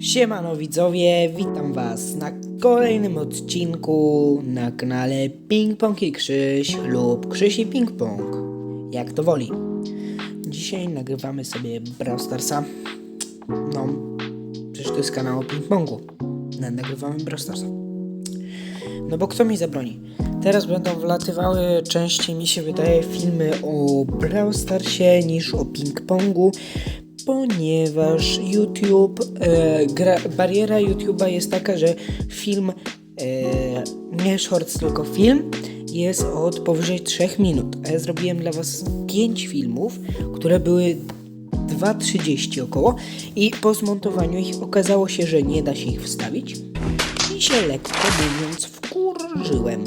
Siemano widzowie, witam was na kolejnym odcinku na kanale Ping Pong i Krzyś lub Krzyś i Ping Pong, jak to woli. Dzisiaj nagrywamy sobie Brawl Starsa. No, przecież to jest kanał Ping Pongu. No, nagrywamy Brawl Starsa. No bo kto mi zabroni? Teraz będą wlatywały częściej, mi się wydaje, filmy o Brawl Starsie niż o Ping Pongu, ponieważ YouTube, e, gra, bariera YouTube'a jest taka, że film, e, nie shorts, tylko film jest od powyżej 3 minut. A ja zrobiłem dla Was 5 filmów, które były 2.30 około i po zmontowaniu ich okazało się, że nie da się ich wstawić i się lekko mówiąc wkurzyłem.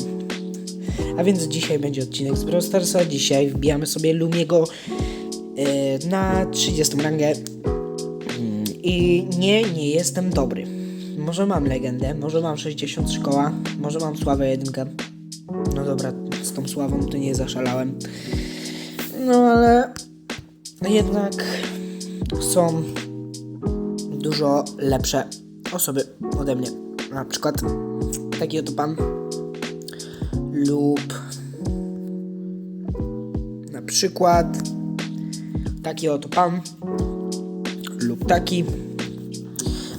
A więc dzisiaj będzie odcinek z Brawl. Dzisiaj wbijamy sobie Lumiego na 30 rangę. Mm, I nie, nie jestem dobry. Może mam legendę, może mam 60 szkoła, może mam sławę jedynkę. No dobra, z tą sławą to nie zaszalałem. No ale jednak są dużo lepsze osoby ode mnie. Na przykład taki oto pan lub na przykład taki oto pan lub taki.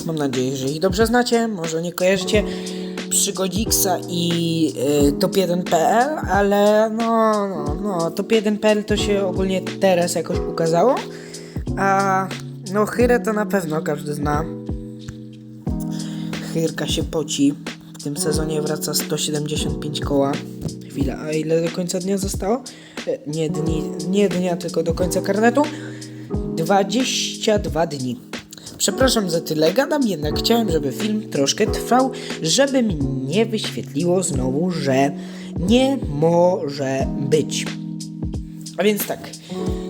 Mam nadzieję, że ich dobrze znacie, może nie kojarzycie Przygodziksa i y, Top1.pl, ale no, no, no, Top1.pl to się ogólnie teraz jakoś ukazało, a no Chyrę to na pewno każdy zna. Chyrka się poci. W tym sezonie wraca 175 koła. Chwila, a ile do końca dnia zostało? E, Nie dni, nie dnia, tylko do końca karnetu. 22 dni. Przepraszam za tyle gadam, jednak chciałem, żeby film troszkę trwał, żeby mi nie wyświetliło znowu, że nie może być. A więc tak,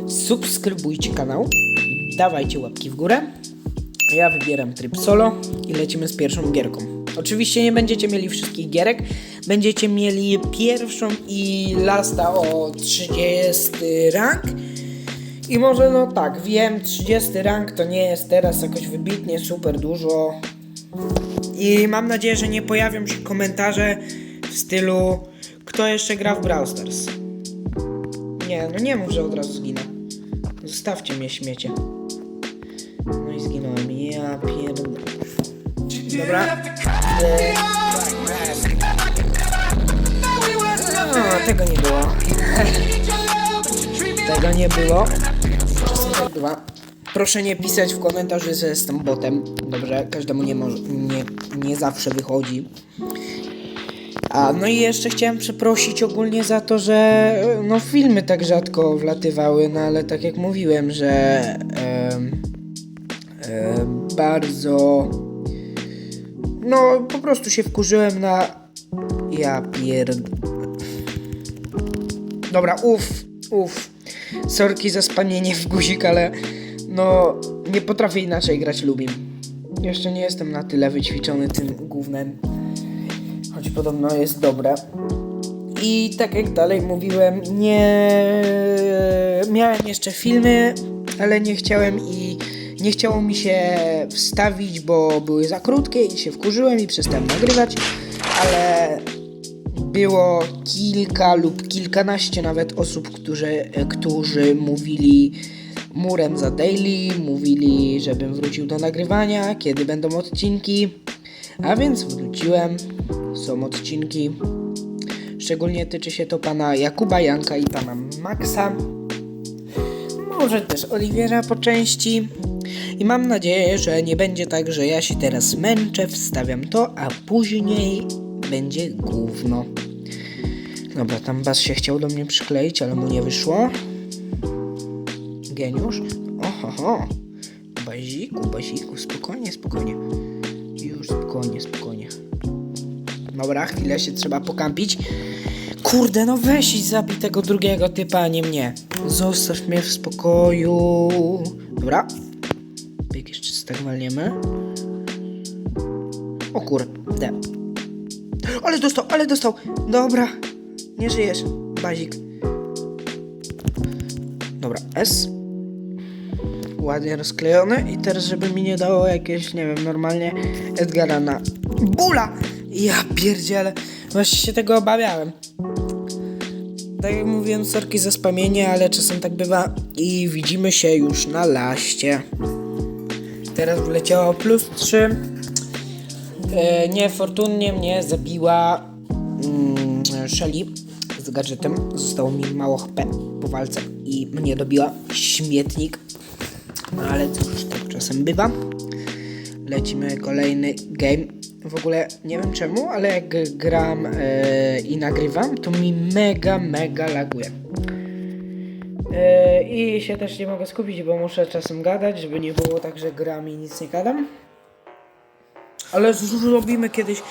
subskrybujcie kanał, dawajcie łapki w górę. Ja wybieram tryb solo i lecimy z pierwszą gierką. Oczywiście nie będziecie mieli wszystkich gierek, będziecie mieli pierwszą i lasta o 30 rank. I może no tak, wiem, 30 rank to nie jest teraz jakoś wybitnie super dużo. I mam nadzieję, że nie pojawią się komentarze w stylu kto jeszcze gra w Brawl Stars. Nie, no nie mów, że od razu zginę. Zostawcie mnie śmiecie. No i zginąłem. Ja pierdolę. Dobra. E, No, tego nie było. Tego nie było. Proszę nie pisać w komentarzu, że jestem botem. Dobrze, każdemu nie, może, nie, nie zawsze wychodzi. A no i jeszcze chciałem przeprosić ogólnie za to, że e, no filmy tak rzadko wlatywały, no ale tak jak mówiłem, że em, e, bardzo no po prostu się wkurzyłem na ja pierd... Dobra, uff, uff. Sorki za spamienie w guzik, ale no nie potrafię inaczej grać Lubim. Jeszcze nie jestem na tyle wyćwiczony tym gównem, choć podobno jest dobre. I tak jak dalej mówiłem, nie miałem jeszcze filmy, ale nie chciałem i nie chciało mi się wstawić, bo były za krótkie i się wkurzyłem i przestałem nagrywać, ale było kilka lub kilkanaście nawet osób, którzy, którzy mówili murem za daily, mówili, żebym wrócił do nagrywania, kiedy będą odcinki, a więc wróciłem, są odcinki. Szczególnie tyczy się to pana Jakuba Janka i pana Maxa. Może też Oliwiera po części. I mam nadzieję, że nie będzie tak, że ja się teraz męczę, wstawiam to, a później będzie gówno. Dobra, tam Bas się chciał do mnie przykleić, ale mu nie wyszło. Geniusz. Oho, Baziku, baziku, spokojnie, spokojnie. Już spokojnie, spokojnie. Dobra, chwilę się trzeba pokampić. Kurde, no weź i zabij tego drugiego typa, a nie mnie. Zostaw mnie w spokoju. Dobra. Tak walniemy. O kurde. Ale dostał, ale dostał. Dobra. Nie żyjesz, bazik. Dobra, S. ładnie rozklejone i teraz, żeby mi nie dało jakieś, nie wiem, normalnie Edgara na bula! Ja pierdzielę, właśnie się tego obawiałem. Tak jak mówiłem, sorki za spamienie, ale czasem tak bywa i widzimy się już na laście. Teraz wleciało plus 3. E, niefortunnie mnie zabiła mm, Shelly z gadżetem. Zostało mi mało HP po walce i mnie dobiła śmietnik. No ale cóż, tak czasem bywa. Lecimy kolejny game. W ogóle nie wiem czemu, ale jak gram e, i nagrywam, to mi mega, mega laguje. E, I się też nie mogę skupić, bo muszę czasem gadać, żeby nie było tak, że gram i nic nie gadam. Ale zrobimy kiedyś.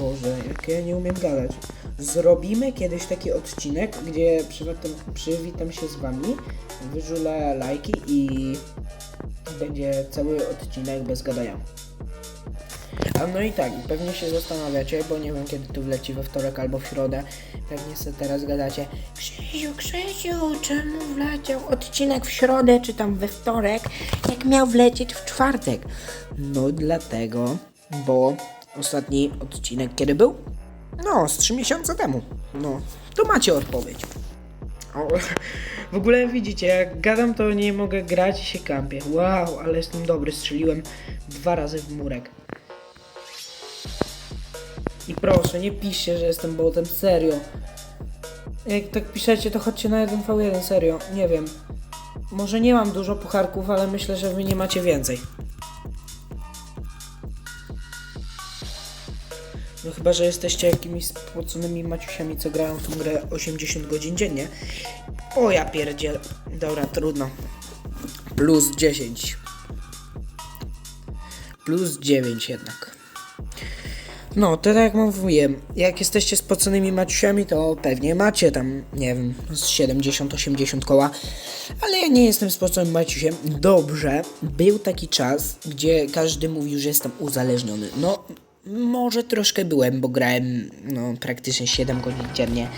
Boże, jak ja nie umiem gadać. Zrobimy kiedyś taki odcinek, gdzie przywitam, przywitam się z wami, wyżulę lajki i będzie cały odcinek bez gadania. A no i tak, pewnie się zastanawiacie, bo nie wiem kiedy to wleci we wtorek albo w środę. Pewnie sobie teraz gadacie Krzysiu, Krzysiu, czemu wleciał odcinek w środę czy tam we wtorek, jak miał wlecieć w czwartek? No dlatego, bo ostatni odcinek kiedy był? No, z trzy miesiące temu. No, to macie odpowiedź. O, w ogóle widzicie, jak gadam, to nie mogę grać i się kampię. Wow, ale jestem dobry, strzeliłem dwa razy w murek. I proszę, nie piszcie, że jestem botem, serio. Jak tak piszecie, to chodźcie na 1v1, serio, nie wiem. Może nie mam dużo pucharków, ale myślę, że wy nie macie więcej. No chyba, że jesteście jakimiś spłoconymi maciusiami, co grają w tą grę 80 godzin dziennie. O ja pierdziel. Dobra, trudno. Plus 10. Plus 9 jednak. No, to tak jak mówiłem, jak jesteście spoconymi maciusiami, to pewnie macie tam, nie wiem, z 70-80 koła, ale ja nie jestem spoconym maciusiem. Dobrze, był taki czas, gdzie każdy mówił, że jestem uzależniony. No, może troszkę byłem, bo grałem, no, praktycznie 7 godzin dziennie,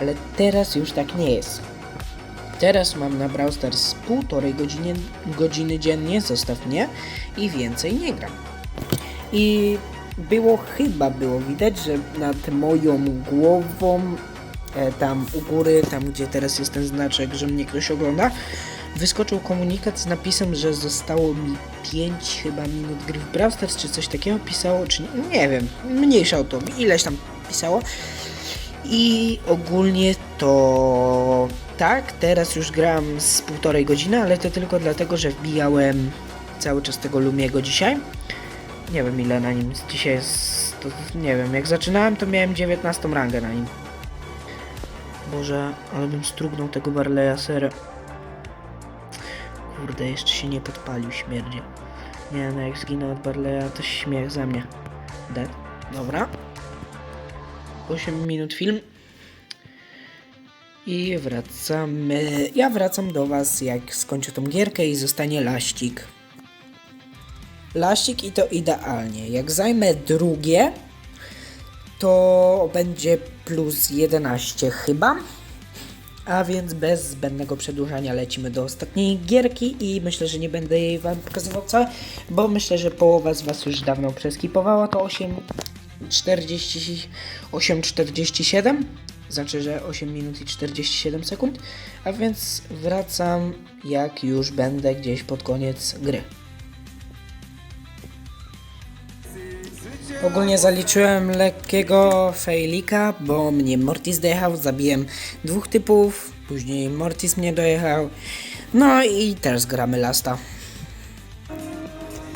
ale teraz już tak nie jest. Teraz mam na Brawl Stars półtorej godziny, godziny dziennie, zostaw mnie i więcej nie gram. I było chyba było widać, że nad moją głową, e, tam u góry, tam gdzie teraz jest ten znaczek, że mnie ktoś ogląda, wyskoczył komunikat z napisem, że zostało mi 5 chyba minut gry w Brawl Stars, czy coś takiego pisało, czy nie, nie wiem, mniejsza o to, ileś tam pisało. I ogólnie to tak, teraz już gram z półtorej godziny, ale to tylko dlatego, że wbijałem cały czas tego Lumiego dzisiaj. Nie wiem ile na nim dzisiaj jest, to nie wiem, jak zaczynałem to miałem 19 rangę na nim. Boże, ale bym strugnął tego Barleya serio. Kurde, jeszcze się nie podpalił, śmierdzie. Nie no, jak zginął od Barleya, to śmiech ze mnie. Dead. Dobra. 8 minut film. I wracamy. Ja wracam do Was, jak skończę tą gierkę i zostanie laścik. Laścik i to idealnie. Jak zajmę drugie, to będzie plus 11 chyba. A więc bez zbędnego przedłużania lecimy do ostatniej gierki i myślę, że nie będę jej wam pokazywał bo myślę, że połowa z was już dawno przeskipowała to 8.40 8.47 znaczy, że 8 minut i 47 sekund, a więc wracam jak już będę gdzieś pod koniec gry. Ogólnie zaliczyłem lekkiego failika, bo mnie Mortis dojechał, zabiłem dwóch typów, później Mortis mnie dojechał, no i teraz gramy lasta.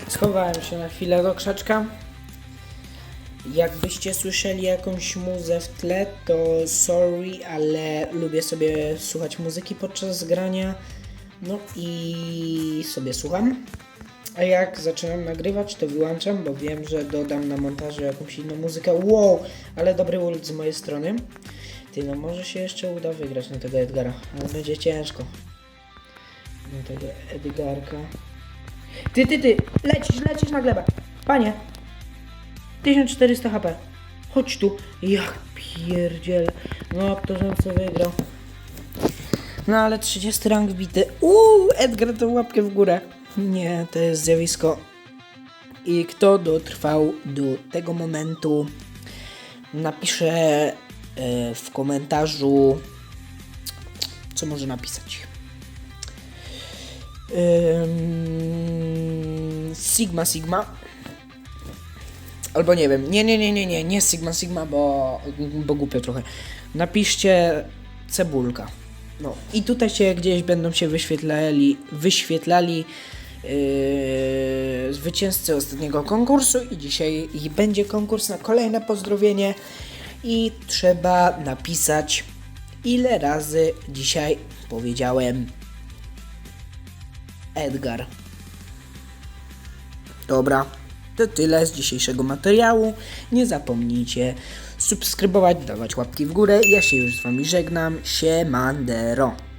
Schowałem się na chwilę do krzaczka. Jakbyście słyszeli jakąś muzę w tle, to sorry, ale lubię sobie słuchać muzyki podczas grania. No i sobie słucham. A jak zaczynam nagrywać, to wyłączam, bo wiem, że dodam na montażu jakąś inną muzykę. Wow, ale dobry ult z mojej strony. Ty, no może się jeszcze uda wygrać na tego Edgara, ale będzie ciężko. Na tego Edgarka. Ty, ty, ty, lecisz, lecisz na glebę. Panie, 1400 HP. Chodź tu. Jak pierdziel. No, kto rządco wygrał. No ale 30 rang wbity. Uuu, Edgar to łapkę w górę. Nie, to jest zjawisko. I kto dotrwał do tego momentu, napisze w komentarzu, co może napisać. Sigma Sigma. Albo nie wiem. Nie, nie, nie, nie, nie, nie Sigma Sigma, bo, bo głupio trochę. Napiszcie cebulka. No i tutaj się gdzieś będą się wyświetlali, wyświetlali yy, zwycięzcy ostatniego konkursu i dzisiaj i będzie konkurs na kolejne pozdrowienie i trzeba napisać ile razy dzisiaj powiedziałem Edgar. Dobra, to tyle z dzisiejszego materiału. Nie zapomnijcie subskrybować, dawać łapki w górę. Ja się już z wami żegnam. Siemandero.